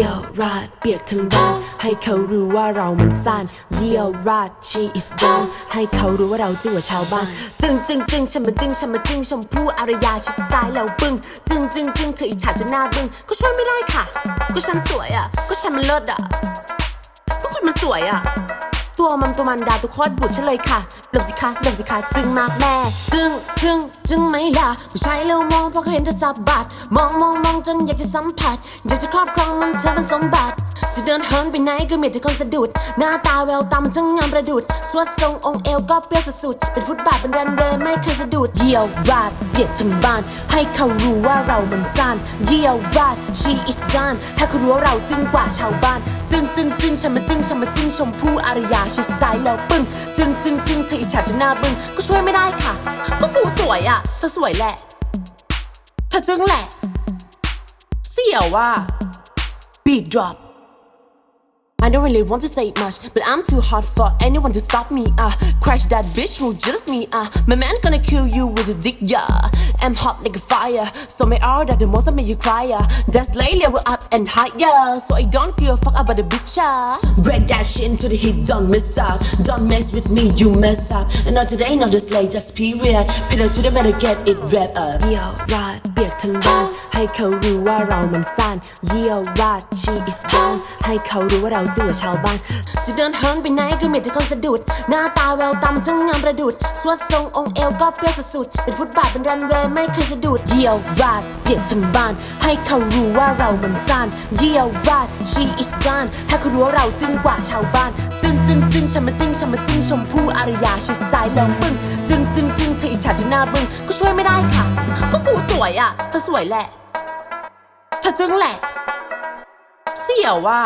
ยี่ยวราดเปียกทั้งบ้านให้เขารู้ว่าเรามันซ่านเยี่ยวราด she is done ให้เขารู้ว่าเราจึงกว่าชาวบ้านจึงจึงจึงฉันมาจึงฉันมาจึงชมพู่อารยาชิดซ้ายแล้วบึ้งจึงจึงจึงเธออิจฉาจนหน้าบึ้งก็ช่วยไม่ได้ค่ะ ก็ฉันสวยอะ ก็ฉันมันเลิศอะก็คุณมันสวยอะ ตัวมันตัวมันดาตัวโคตรบุตรฉันเลยค่ะ หลบสิคะหลบสิคะจึงมากแม่จึงจึงจึงไม่ล่ะผู้ชายเร็วมองเพราะเขาเห็นเธอสับบัดมองมองมองจนอยากจะสัมผัสอยากจะครอบครองมันเธอเป็นสมบัติ จะเดินเหินไปไหนก็มีแต่คนสะดุด หน้าตาแววตามันช่างงามประดุดสวดทรงองค์เอวก็เปรี้ยวสุดๆเป็นฟุตบาทเป็นรันเวย์ไม่เคยสะดุดเยี่ยวราดเบียดทั้งบ้าน ให้เขารู้ว่าเรามันซ่านเยี่ยวราด she is done ให้เขารู้ว่าเราจึงกว่าชาวบ้าน จึงจึงจึงฉันมาจึงฉันมาจึงชมพู่อารยาชิดซ้ายแล้วปึ้งจึงจึงจึงเธออิจฉาจนหน้าบึ้งก็ช่วยไม่ได้ค่ะ ก็กูสวยอะเธอสวยแหละเธอจึงแหละ เสี่ยวว่า beat drop I don't really want to say much, but I'm too hot for anyone to stop me. Uh, crash that bitch who just me. Uh, my man gonna kill you with his dick, yeah. I'm hot like a fire, so my aura that the most I make you cry. Uh. That's lately we're up and higher, so I don't give a fuck about the bitch. Uh. Break that shit into the heat, don't miss out. Don't mess with me, you mess up. And not today, not this late, just period. Pedal to the metal, get it wrapped up. เยี่ยวราดเปียกทั้งบ้าน ให้เขารู้ว่าเรามันซ่านเยี่ยวราด she is done ให้เขารู้ว่าเรา จึงกว่าชาวบ้านจะเดินเหินไปไหนก็มีแต่คนสะดุด หน้าตาแววตามันช่างงามประดุดสวดทรงองค์เอวก็เปรี้ยวสุดๆเป็นฟุตบาทเป็นรันเวย์ไม่เคยสะดุดเยี่ยวราดเปียกทั้งบ้าน ให้เขารู้ว่าเรามันซ่านเยี่ยวราด she is done ให้เขารู้ว่าเราจึงกว่าชาวบ้านจึงจึงจึงฉันมาจึงฉันมาจึงชมพู่อารยาชิดซ้ายล้วปึ้งจึงจึงจึงเธออิจฉาจนหน้าบึ้งก็ช่วยไม่ได้ค่ะ ก็กูสวยอะเธอสวยแหละเธอจึงแหละ เสี่ยวว่า